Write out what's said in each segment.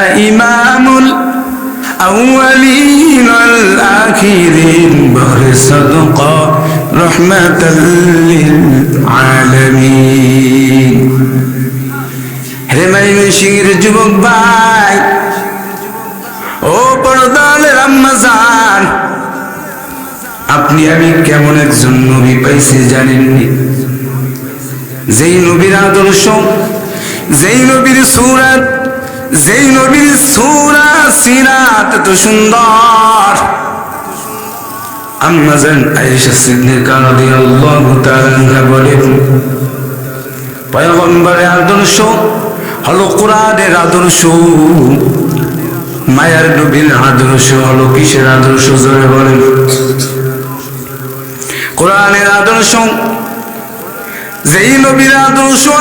إمام الأولين والآخرين بر صدقة رحمة للعالمين হেমাই সিংহের যুবক ভাই ও পরদালের আম্মা জান আপনি আমি কেমন একজন নবী পাইছি জানেননি যেই নবীর আদর্শ যেই নবীর সুরাত যেই নবীর সুরা সিরাত এত সুন্দর। আম্মা জান আয়েশা সিদ্দিকা রাদিয়াল্লাহু তাআলা বলেন, পয়গম্বরের আদর্শ হলো কোরআনের আদর্শ, মায়ার নবীর আদর্শ হলো কিসের আদর্শ জোরে বলেন। কোরআনের আদর্শ যেই নবীর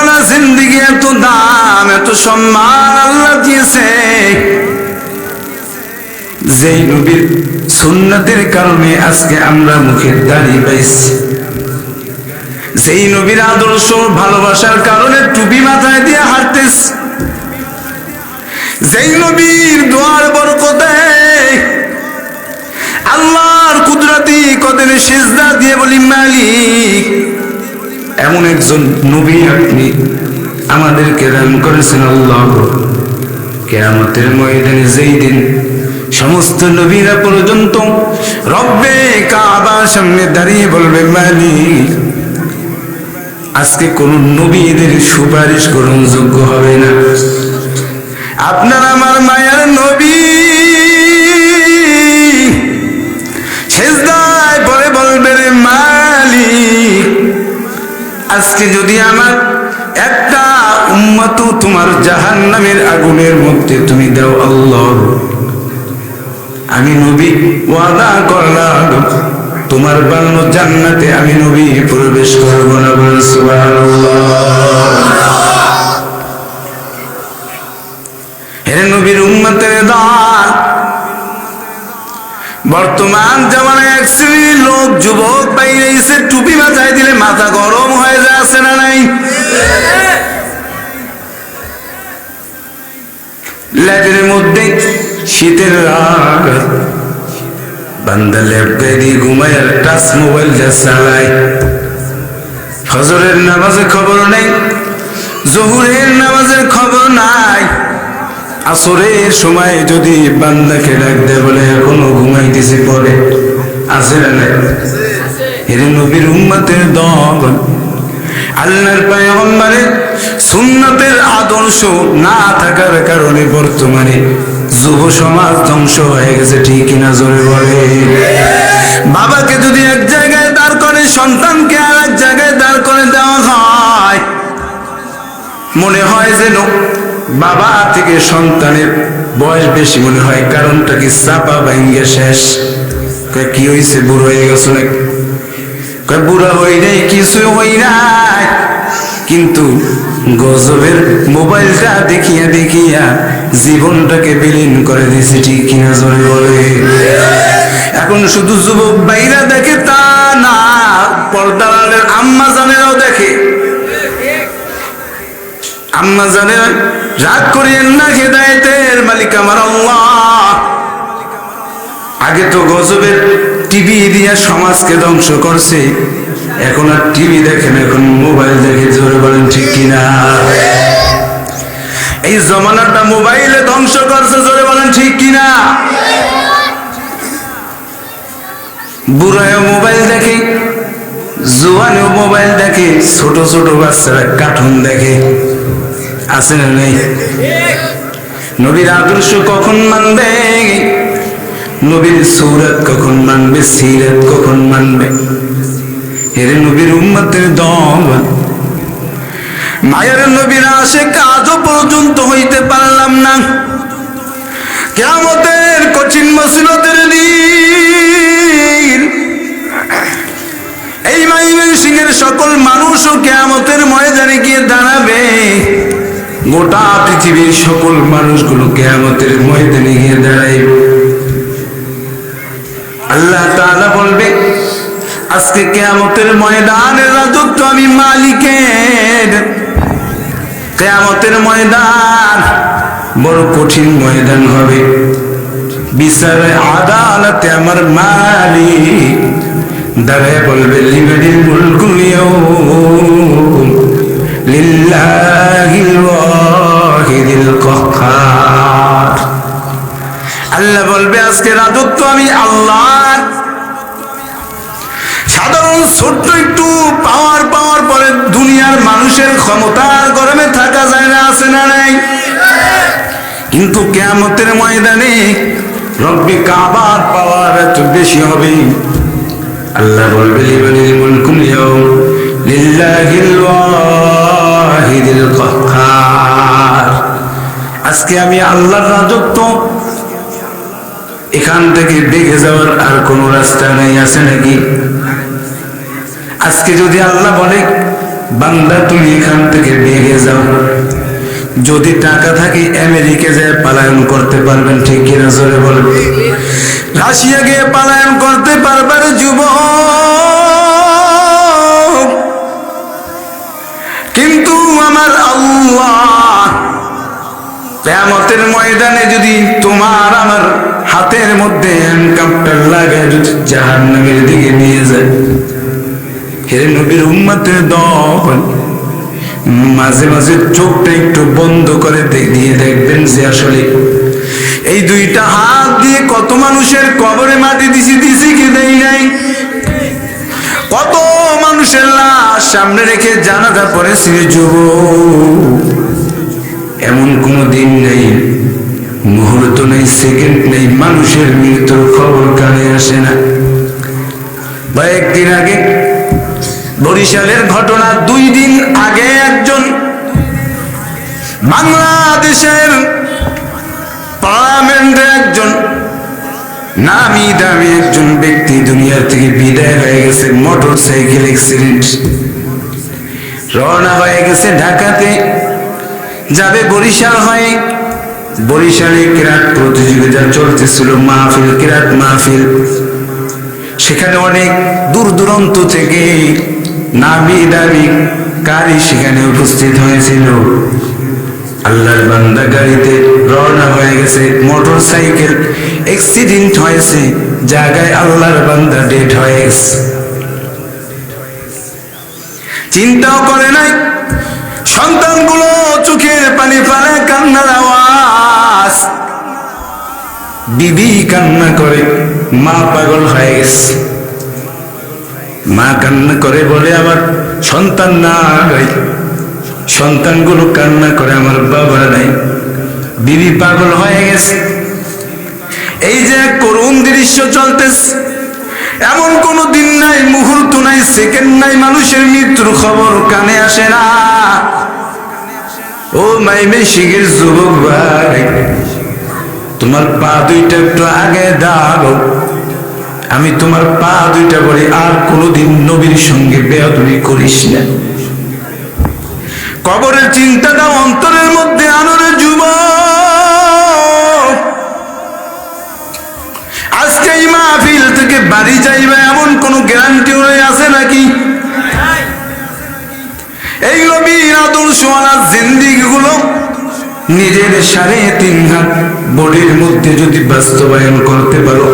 না জিন্দিগি, এত দাম, এত সম্মান আল্লাহ দিয়েছে। যেই নবীর সুন্নতের কারণে আজকে আমরা মুখের দাড়ি পাইছি যেই নবীর আদর্শ ভালোবাসার কারণে টুপি মাথায় দিয়ে হাঁটতেছি। যেই নবীর দোয়ার বরকতে আল্লাহর কুদরতি কদের সেজদা দিয়ে বলি, মালিক এমন একজন নবী আপনি আমাদেরকে দান করেছেন আল্লাহ। কেয়ামতের ময়দানে যেই দিন সমস্ত নবীরা পর্যন্ত রব্বে কাবার সামনে দাঁড়িয়ে বলবে, মালিক, আজকে কোন নবীদের সুপারিশ গ্রহণ যোগ্য হবে না। আপনার আমার মায়ের নবী আজকে যদি আমার একটা উম্মত তোমার জাহান নামের আগুনের মধ্যে তুমি দাও আল্লাহ। আমি নবী, ওয়াদা করলাম, তোমার বানানো জান্নাতে আমি নবী প্রবেশ করব না হে নবীর উম্মতের দল বর্তমান জামানায় এক শ্রেণির লোক, যুবক বাইরে এসে টুপি মাথায় দিলে মাথা গরম হয়ে যাচ্ছে না নাই? লেজের মধ্যে শীতের রাগ বান্দা লেপকে দিয়ে ঘুমায় টাচ মোবাইলটা চালায়। ফজরের নামাজের খবর নেই, জহুরের নামাজের খবর নাই। আসরের সময় যদি বান্দাকে ডাক দেয় বলে, এখনও ঘুমাইতেছে পরে। আছে না নাই? এর নবীর উম্মতের দল, আল্লাহর পায়গম্বরের সুন্নতের আদর্শ না থাকার কারণে বর্তমানে যুব সমাজ ধ্বংস হয়ে গেছে, ঠিক কিনা জোরে বলে? বাবাকে যদি এক জায়গায় দাঁড় করে, সন্তানকে আর এক জায়গায় দাঁড় করে দেওয়া হয়, মনে হয় যেন বাবা থেকে সন্তানের বয়স বেশি মনে হয়, কারণটা কি চাপা ভাঙ্গে শেষ? কি হয়েছে বুড়ো হয়ে গেছো নাকি? বুড়া হই নাই কিছু হই নাই। কিন্তু গজবের মোবাইলটা দেখিয়া দেখিয়া জীবনটাকে বিলীন করে দিয়েছে, ঠিক কিনা জোরে বলে? এখন শুধু যুবক বাইরা দেখে তা না পর্দারের আম্মা জানেরাও দেখে। আম্মা জানেরা রাগ করিয়েন না হেদায়েতের মালিক আমার আগে তো গজবের টিভি দিয়া সমাজকে ধ্বংস করছে, এখন আর টিভি দেখেন, এখন মোবাইল দেখে জোরে বলেন, ঠিক কিনা? এই জমানাটা মোবাইলে ধ্বংস করছে, জোরে বলেন, ঠিক কিনা? বুড়ায় মোবাইল দেখে, জোয়ানেও মোবাইল দেখে, ছোট ছোট বাচ্চারা কার্টুন দেখে। আছে না নেই নবীর আদর্শ কখন মানবে? নবীর সৌরত কখন মানবে? সিরত কখন মানবে? এর নবীর উম্মতের দল। মায়ের নবীর আসে কাজও পর্যন্ত হইতে পারলাম না। কেমতের কঠিন মসিলতের দিন। এই মাইমের সিংহের সকল মানুষও কেমতের ময়দানে গিয়ে দাঁড়াবে। গোটা পৃথিবীর সকল মানুষগুলো কেয়ামতের ময়দানে গিয়ে দাঁড়াইবে। আল্লাহ তাআলা বলবে, আজকে কেয়ামতের ময়দানের রাজত্ব আমি মালিকের, কেয়ামতের ময়দান বড় কঠিন ময়দান হবে। বিচারে আদালতে আমার মালিক দাঁড়ায় বলবে লিমানিল মুলকুল ইয়াউম। আল্লাহ বলবে, আজকে রাজত্ব আমি আল্লাহর। সাধারণ ছোট্ট একটু পাওয়ার পাওয়ার পরে দুনিয়ার মানুষের ক্ষমতার গরমে থাকা যায় না, আছে না নাই? কিন্তু কেয়ামতের ময়দানে রব্বি কাবার পাওয়ার এত বেশি হবে। আল্লাহ বলবে লিমানিল মুলকুল ইয়াউম। আজকে আমি আল্লাহর রাজত্ব। এখান থেকে দেখে যাওয়ার আর কোনো রাস্তা নাই, আছে নাকি? আজকে যদি আল্লাহ বলে, বান্দা, তুমি এখান থেকে বেরিয়ে যাও। যদি টাকা থাকে, আমেরিকা যায় পালায়ন করতে পারবেন, ঠিক কিনা জোরে বলবে রাশিয়া গিয়ে পালায়ন করতে পারবেন যুব কিন্তু আমার আল্লাহ কেয়ামতের ময়দানে যদি তোমার আমার হাতের মধ্যে হ্যান্ডকাপটা লাগায় যদি জাহান নামের দিকে নিয়ে যায়। হেরে নবীর উম্মতের দল, মাঝে মাঝে চোখটা একটু বন্ধ করে দিয়ে দেখবেন যে আসলে এই দুইটা হাত দিয়ে কত মানুষের কবরে মাটি দিছি দিছি কি দেই নাই। কত মানুষের লাশ সামনে রেখে জানাজা পড়েছি যুব এমন কোনো দিন নেই, মুহূর্ত নেই সেকেন্ড নেই, মানুষের মৃত্যুর খবর কানে আসে না। কয়েকদিন আগে বরিশালের ঘটনা, দুই দিন আগে একজন বাংলাদেশের পার্লামেন্টে একজন, নামি দামি একজন ব্যক্তি দুনিয়া থেকে বিদায় হয়ে গেছে মোটর সাইকেল অ্যাক্সিডেন্ট রওনা হয়ে গেছে ঢাকাতে। যাবে বরিশাল হয়ে। বরিশালে কিরাত প্রতিযোগিতা চলতেছিল, মাহফিল, কিরাত মাহফিল। সেখানে অনেক দূর দূরান্ত থেকে নামি দামি কারি সেখানে উপস্থিত হয়েছিল। আল্লাহর বান্দা গাড়িতে রওনা হয়ে গেছে মোটর সাইকেল অ্যাক্সিডেন্ট হয়েছে, জায়গায় আল্লাহর বান্দা ডেট হয়ে গেছে। চিন্তাও করে নাই সন্তানগুলো চোখের পানি ফেলে কান্নার আওয়াজ। বিবি কান্না করে, মা পাগল হয়ে গেছে। মা কান্না করে বলে আমার সন্তান না নাই সন্তানগুলো কান্না করে, আমার বাবা নাই। বিবি পাগল হয়ে গেছে। এই যে করুণ দৃশ্য চলতেছে। এমন কোনো দিন নাই, মুহূর্ত নাই, সেকেন্ড নাই, মানুষের মৃত্যুর খবর কানে আসে না। ও মাইমে শিগের যুবক ভাই, তোমার পা দুইটা একটু আগে দাও। আমি তোমার পা দুইটা বলি আর কোনোদিন নবীর সঙ্গে বেয়াদুরি করিস না। কবরের চিন্তাটা অন্তরের মধ্যে আনরে যুব আজকে এই মাহফিল থেকে বাড়ি যাইবে এমন কোন গ্যারান্টি আছে নাকি? এই নবীর আদর্শওয়ালা জিন্দিগি গুলো নিজের সাড়ে তিন হাত বডির মধ্যে যদি বাস্তবায়ন করতে পারো,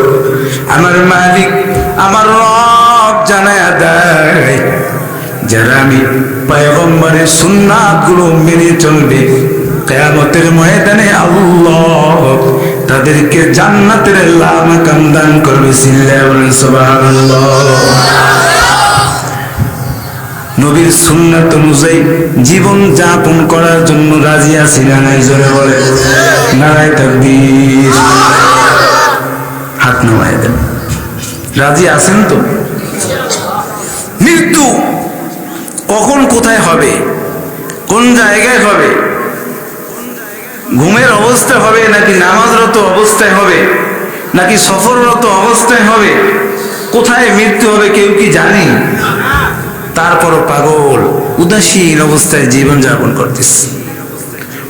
আমার মালিক, আমার রব জানায় দেয়, যারা আমি পয়গম্বরের সুন্নাতগুলো মেনে চলবে কেয়ামতের ময়দানে আল্লাহ তাদেরকে জান্নাতের লাম কান্দান করবে বলেন নবীর সুন্নাত অনুযায়ী জীবন যাপন করার জন্য রাজি আছি না নাই, জোরে বলে নারায় তাকবীর। হাত নামায় দেন। রাজি আছেন তো? মৃত্যু কখন কোথায় হবে? কোন জায়গায় হবে? ঘুমের অবস্থা হবে নাকি নামাজরত অবস্থায় হবে? নাকি সফররত অবস্থায় হবে? কোথায় মৃত্যু হবে কেউ কি জানে? তারপরও পাগল, উদাসীন অবস্থায় জীবন যাপন করতেস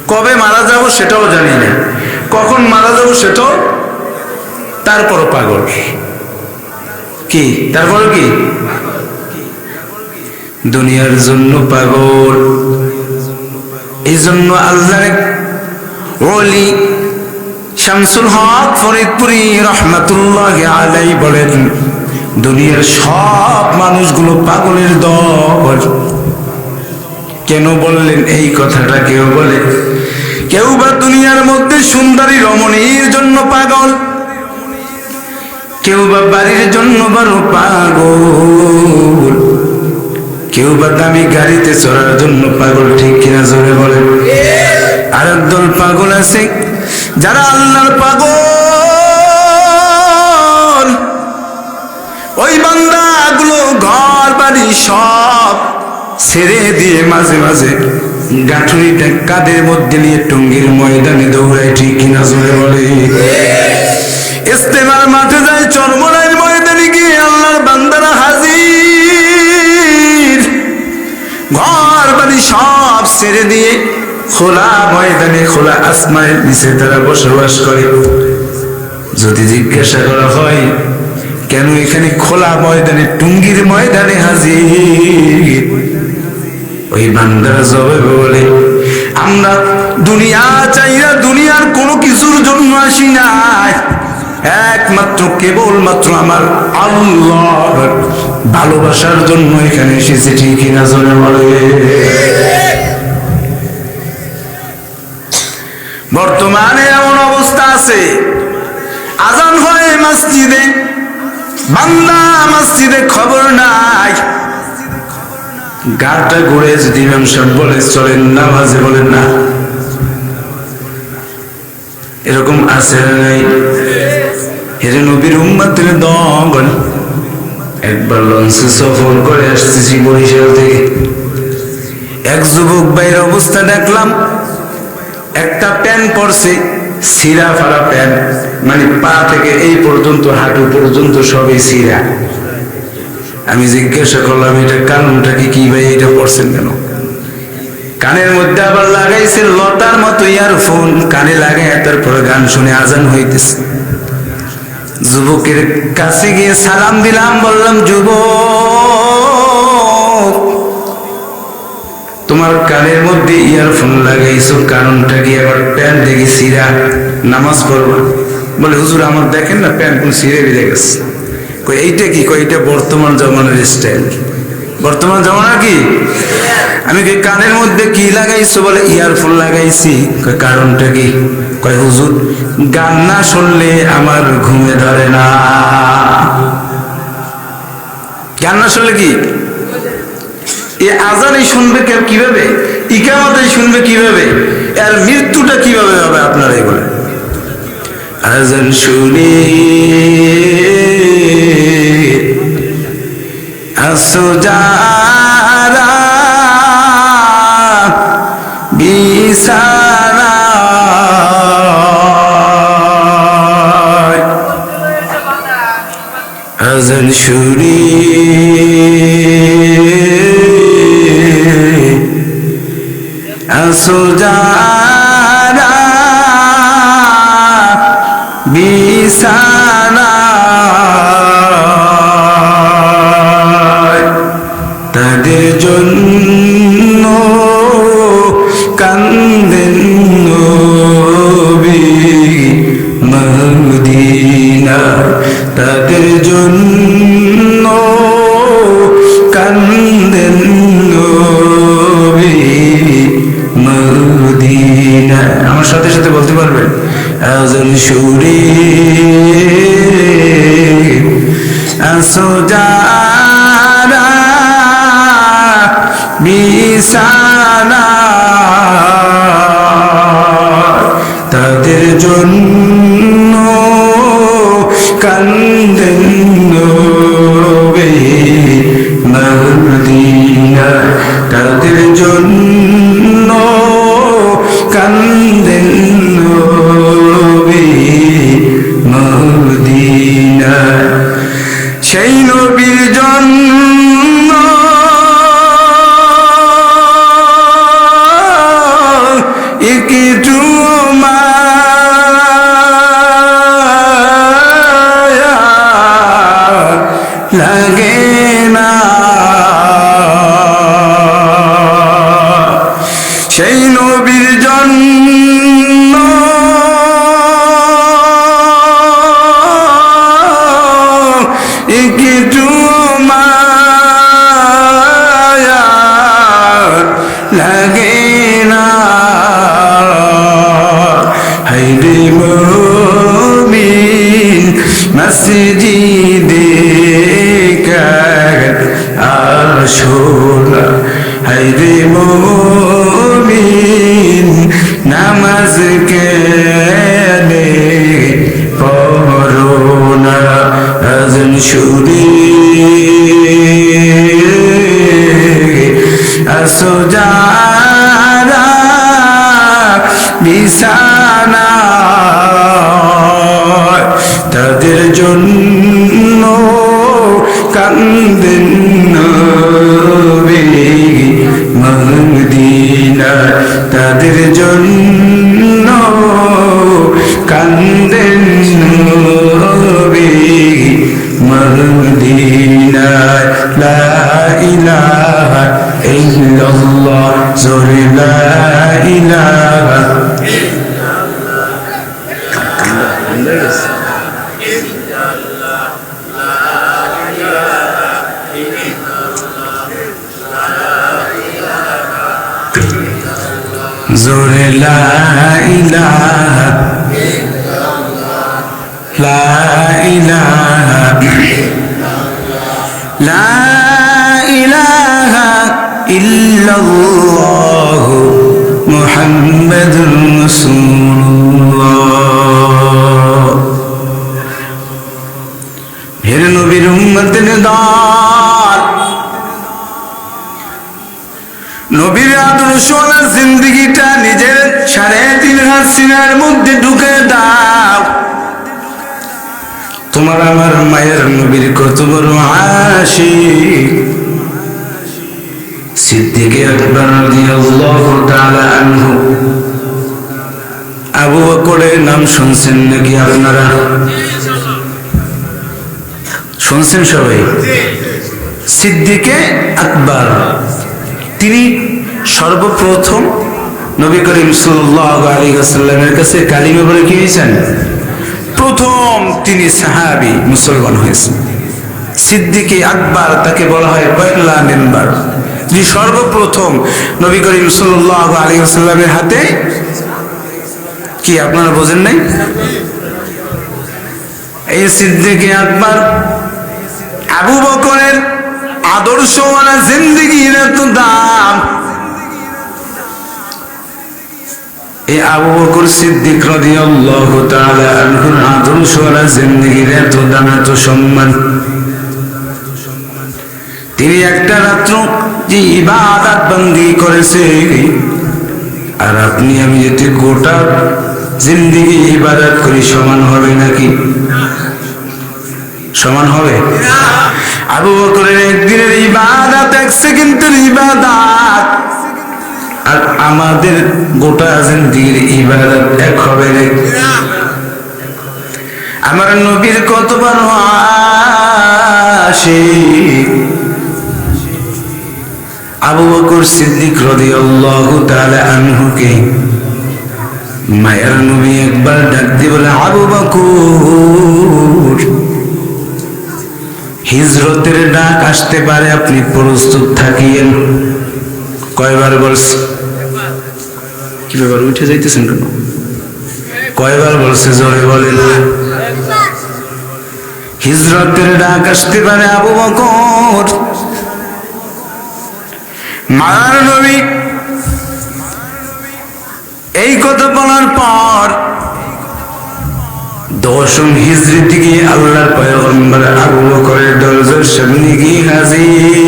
কবে মারা যাব সেটাও জানি না। কখন মারা যাব সেটাও তারপরও পাগল। কি? তারপর কি? দুনিয়ার জন্য পাগল। এই জন্য আল্লাহ ওলি শামসুল হক ফরিদপুরি রহমাতুল্লাহ আলাই বলেন, দুনিয়ার সব মানুষগুলো পাগলের দল। কেন বললেন এই কথাটা? কেউ বলে, কেউ বা দুনিয়ার মধ্যে সুন্দরী রমণীর জন্য পাগল, কেউ বা বাড়ির জন্য বড় পাগল, কেউ বা দামি গাড়িতে চড়ার জন্য পাগল, ঠিক কিনা জোরে বলে আর একদল পাগল আছে, যারা আল্লাহর পাগল, ওই বান্দাগুলো ঘর, বাড়ি সব ছেড়ে দিয়ে মাঝে মাঝে গাঠুরিটা কাদের মধ্যে নিয়ে টঙ্গির ময়দানে দৌড়ায়, ঠিক কিনা জোরে বলে? ইস্তেমার মাঠে যায় চরমরাইর ময়দানে গিয়ে আল্লাহর বান্দারা হাজির। ঘর, বাড়ি সব ছেড়ে দিয়ে খোলা ময়দানে, খোলা আসমানের নিচে তারা বসবাস করে। যদি জিজ্ঞাসা করা হয়, কেন এখানে খোলা ময়দানে, টুঙ্গির ময়দানে হাজির? ওই বান্দারা জবাবে বলে, আমরা দুনিয়া চাইরা দুনিয়ার কোনো কিছুর জন্য আসি নাই। একমাত্র, কেবলমাত্র আমার আল্লাহ ভালোবাসার জন্য এখানে এসেছে ঠিকই না জনে বলে? বর্তমানে এমন অবস্থা আছে। আজান হয় মসজিদে, বান্দা মসজিদে খবর নাই। গাটা ঘুরে যদি ইমাম বলে, চলেন না নামাজে বলেন না। এরকম আছে নাই? হেরে নবীর উম্মাতের দল একবার লঞ্চে সফর করে আসতেছি বরিশাল থেকে। এক যুবক ভাইয়ের অবস্থা দেখলাম। একটা প্যান্ট পরছে সিরা ফাড়া প্যান্ট মানে পা থেকে এই পর্যন্ত, হাঁটু পর্যন্ত সবই সিরা আমি জিজ্ঞাসা করলাম, এটা কারণটা কি কি ভাই এটা পড়ছেন কেন? কানের মধ্যে আবার লাগাইছে লতার মতো ইয়ারফোন, কানে লাগাই তারপরে গান শুনে আজান হইতেছে। যুবকের কাছে গিয়ে সালাম দিলাম, বললাম, যুবক তোমার কানের মধ্যে ইয়ারফোন লাগাইছো, কারণটা কি আবার প্যান্ট দেখি সিরা? নামাজ পড়বা? বলে, হুজুর, আমার দেখেন না প্যান্ট কোন সিরে বেড়ে গেছে। কই এইটা কি? কই এটা বর্তমান জমানার স্টাইল বর্তমান জমানা কি? আমি কই, কানের মধ্যে কি লাগাইছো? বলে ইয়ারফোন লাগাইছি। কই কারণটা কি? কয়, হুজুর, গান না শুনলে আমার ঘুমে ধরে না। গান না শুনলে কি? এ আজানই শুনবে কীভাবে? ইকামতেই শুনবে কীভাবে? এর মৃত্যুটা কীভাবে হবে আপনারা এগুলো? আজান শুনে। আসো যারা বিছানা। আজান শুনি। আসো যারা মসজিদে মদিনা লা ইলাহা ইল্লাল্লাহ জোরে লা ইলাহা জোরে লা ইলাহা লা ইলাহা জিন্দগিটা নিজের সাড়ে তিন হাত সিনার মধ্যে ঢুকে দাও। তোমার আমার মায়ের নবীর কত বড় হাসি। সিদ্দিকে আনহু। আবু বকরের নাম শুনছেন নাকি আপনারা? শুনছেন সবাই? সিদ্দিকে আকবর, তিনি সর্বপ্রথম নবী করিম সাল্লাহ আলী আসাল্লামের কাছে কালিমে বলে কি হয়েছেন প্রথম তিনি সাহাবি মুসলমান হয়েছেন। সিদ্দিকে আকবর তাকে বলা হয় পয়লা মেম্বার। যিনি সর্বপ্রথম নবী করিম সাল্লাহ আলী আসাল্লামের হাতে কি আপনারা বোঝেন নাই? এই সিদ্দিকে আকবর আবু বকরের আদর্শওয়ালা জিন্দগির এত দাম এই আবু বকর সিদ্দিক রাদিয়াল্লাহু তাআলা আনহুর আদর্শওয়ালা জিন্দগির এত দাম এত সম্মান। তিনি একটা রাত্র যে ইবাদত বন্দি করেছে। আর আপনি আমি যদি গোটা জিন্দিগি ইবাদত করি, সমান হবে নাকি? সমান হবে? আবু বকরের একদিনের ইবাদত এক সেকেন্ডের ইবাদত। আর আমাদের গোটা জিন্দিগির ইবাদত এক হবে রে। আমার নবীর কত বড় আসে আবু বকর সিদ্দিক রাদিয়াল্লাহু তাআলা আনহুকে মায়ের নবী একবার ডাক দিয়ে বলে, আবু বকর, হিজরতের ডাক আসতে পারে, আপনি প্রস্তুত থাকিয়েন। কয়বার বলছে কি ব্যাপার উঠে যাইতেছেন কেন? কয়বার বলছে, জোরে বলেন। হিজরতের ডাক আসতে পারে আবু বকর। মার নবী। এই কথা বলার পর দশম হিজরি থেকে আল্লাহর পয়গম্বর আবু বকরের দরজার সামনে গিয়ে হাজির।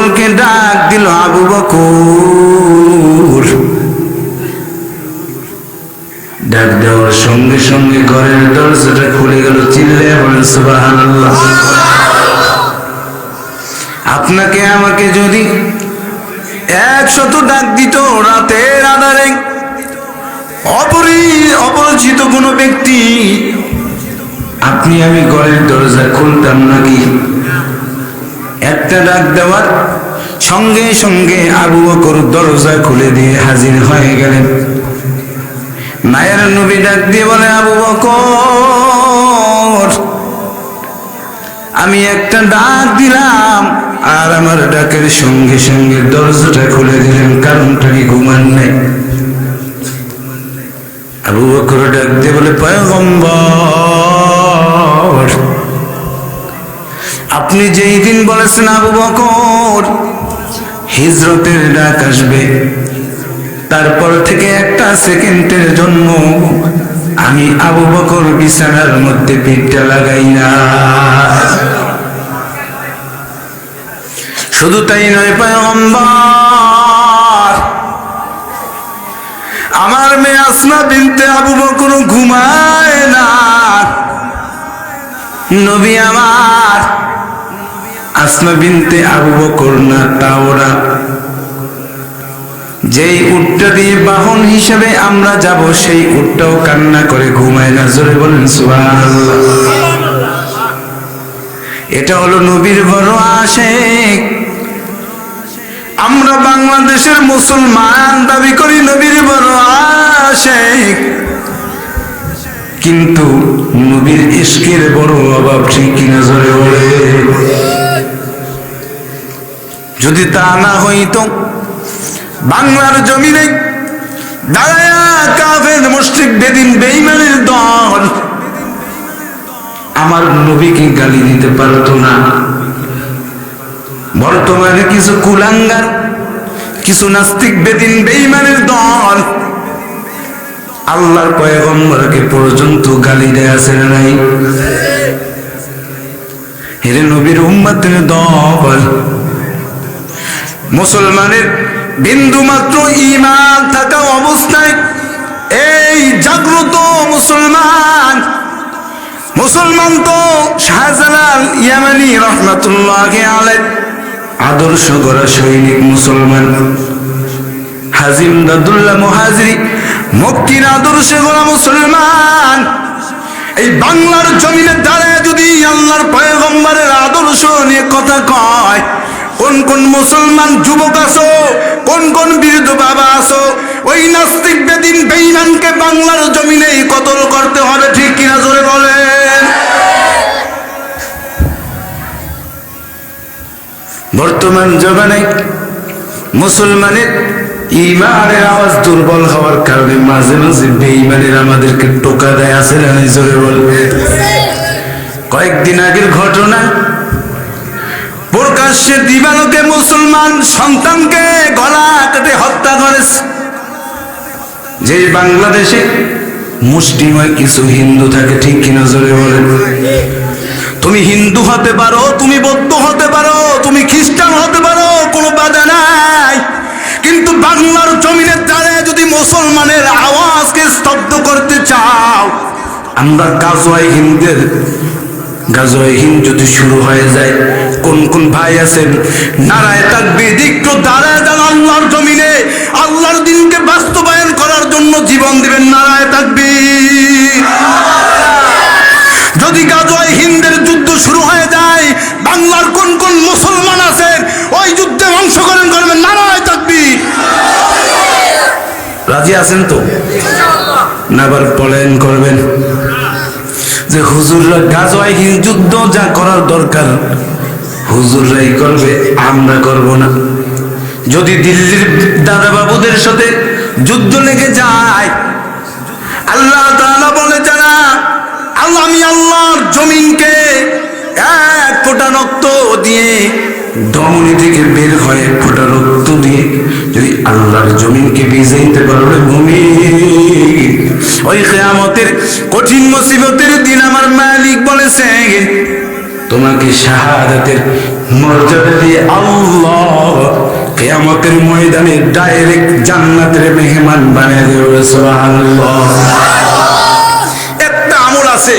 বকরকে ডাক দিল আবু বকর। ডাক দেওয়ার সঙ্গে সঙ্গে ঘরের দরজাটা খুলে গেল, চিল্লে বলেন আপনাকে আমাকে যদি একশত ডাক দিত রাতের আধারে, অপরি, অপরিচিত কোনো ব্যক্তি, আপনি আমি ঘরের দরজা খুলতাম নাকি? একটা ডাক দেওয়ার সঙ্গে সঙ্গে আবু বকর দরজা খুলে দিয়ে হাজির হয়ে গেলেন। মায়ের নবী ডাক দিয়ে বলে, আবু বকর, আমি একটা ডাক দিলাম আর আমার ডাকের সঙ্গে সঙ্গে দরজাটা খুলে দিলেন, কারণটা কি ঘুমান নাই? আবু বকর ডাক দিয়ে বলে, পয়গম্বর আপনি যেই দিন বলেছেন আবু বকর, হিজরতের ডাক আসবে। তারপর থেকে একটা সেকেন্ডের জন্য আমি আবু বকর বিছানার মধ্যে পিঠটা লাগাই না। শুধু তাই নয়, পয়গম্বর, আমার মেয়ে আসমা বিনতে আবু বকর ঘুমায় না। নবী আমার। আসমা বিনতে আবু বকর না তাওরা যেই উটটা দিয়ে বাহন হিসেবে আমরা যাব, সেই উটটাও কান্না করে ঘুমায় না। জোরে বলেন এটা হলো নবীর বড় আশেক। আমরা বাংলাদেশের মুসলমান, দাবি করি নবীর বড় আশেক। কিন্তু নবীর ইস্কের বড় অভাব ঠিক কিনা জোরে যদি তা না হইতো, বাংলার জমিনে দাঁড়ায়া কাফের মুশরিক বেদিন বেঈমানের দল, আমার নবীকে গালি দিতে পারতো না। বর্তমানে কিছু কুলাঙ্গার, কিছু নাস্তিক বেদিন বেঈমানের দল আল্লাহর পয়গম্বরকে পর্যন্ত গালি দেয় নাই। হেরে নবীর উম্মাতের দল। মুসলমানের বিন্দু মাত্র ইমান থাকা অবস্থায় এই জাগ্রত মুসলমান। মুসলমান তো শাহজালাল ইয়ামানি রহমাতুল্লাহ আলাই আদর্শ গড়া সৈনিক মুসলমান। হাজিম দাদুল্লাহ মুহাজিরি মক্কির আদর্শে গড়া মুসলমান এই বাংলার জমিনে দাঁড়ায় যদি আল্লাহর পয়গম্বরের আদর্শ নিয়ে কথা কয়, কোন কোন মুসলমান যুবক আছো, কোন কোন বীর বাবা আছো, ওই নাস্তিক বেদিন বেইমানকে বাংলার জমিনে কতল করতে হবে ঠিক কিনা জোরে বলেন। বর্তমান জমানে মুসলমানের ইমানের আওয়াজ দুর্বল হওয়ার কারণে মাঝে মাঝে বেঈমানের আমাদেরকে টোকা দেয়, আছে না জোরে বলবে। কয়েকদিন আগের ঘটনা, প্রকাশ্যে দিবালোকে মুসলমান সন্তানকে গলা কেটে, হত্যা করেছে। যে বাংলাদেশে মুষ্টিময় কিছু হিন্দু থাকে, ঠিক কিনা জোরে বলেন। তুমি হিন্দু হতে পারো, তুমি বৌদ্ধ হতে পারো, তুমি খ্রিস্টান হতে পারো, কোনো বাধা নাই। কিন্তু বাংলার জমিনে দাঁড়ায় যদি মুসলমানের আওয়াজকে স্তব্ধ করতে চাও আমরা গাজওয়াই হিন্দের, গাজওয়াই হিন্দ যদি শুরু হয়ে যায়, কোন কোন ভাই আছেন? নারায় থাকবে একটু দাঁড়ায় যান আল্লাহর জমিনে, আল্লাহর দিনকে বাস্তবায়ন করার জন্য জীবন দিবেন নারায় থাকবে যদি গাজওয়াই হিন্দের যুদ্ধ শুরু হয়ে আছেন তো? না আবার পলায়ন করবেন। যে হুজুররা গাজওয়াই হিন্দ যুদ্ধ যা করার দরকার, হুজুররাই করবে, আমরা করব না। যদি দিল্লির দাদা বাবুদের সাথে যুদ্ধ লেগে যায়, আল্লাহ তাআলা বলে, যারা আল্লাহ আমি আল্লাহর জমিনকে এক ফোঁটা রক্ত দিয়ে ধমনী থেকে বের হয় এক ফোঁটা রক্ত যদি আল্লাহর জমিনকে ভিজাইতে পারবে ভূমি ওই কেয়ামতের কঠিন মুসিবতের দিন আমার মালিক বলেছে, তোমাকে শাহাদাতের মর্যাদা দিয়ে আল্লাহ কেয়ামতের ময়দানে ডাইরেক্ট জান্নাতের মেহমান বানিয়ে দেবে, সুবহানাল্লাহ। একটা আমল আছে,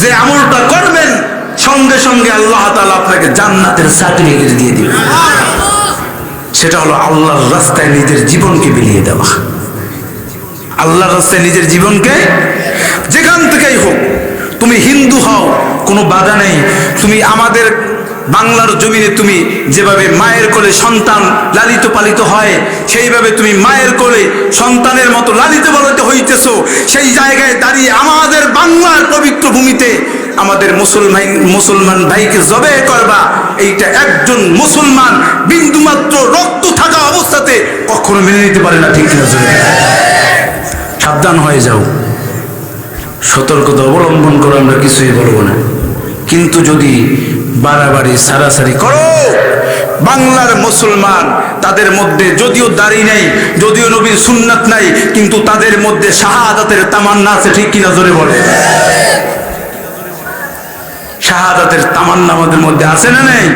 যে আমলটা করবেন, সঙ্গে সঙ্গে আল্লাহ তাআলা আপনাকে জান্নাতের সার্টিফিকেট দিয়ে দিবেন সেটা হলো আল্লাহর রাস্তায় নিজের জীবনকে বিলিয়ে দেওয়া। আল্লাহর রাস্তায় নিজের জীবনকে যেখান থেকেই হোক, তুমি হিন্দু হও, কোনো বাধা নেই। তুমি আমাদের বাংলার জমিনে তুমি যেভাবে মায়ের কোলে সন্তান লালিত পালিত হয়, সেইভাবে তুমি মায়ের কোলে সন্তানের মতো লালিত পালিত হইতেছ। সেই জায়গায় দাঁড়িয়ে আমাদের বাংলার পবিত্র ভূমিতে আমাদের মুসলমান মুসলমান ভাইকে জবে করবা, এইটা একজন মুসলমান বিন্দুমাত্র রক্ত থাকা অবস্থাতে কখনো মেনে নিতে পারে না, ঠিক না? সাবধান হয়ে যাও। সতর্কতা অবলম্বন করে আমরা কিছুই বলব না। কিন্তু যদি বাড়াবাড়ি, সারাসারি করো। বাংলার মুসলমান তাদের মধ্যে যদিও দাড়ি নেই, যদিও নবীর সুন্নাত নাই, কিন্তু তাদের মধ্যে শাহাদাতের তামান্না আছে, ঠিক কিনা জোরে বলে শাহাদাতের তামান্না আমাদের মধ্যে আছে না নেই?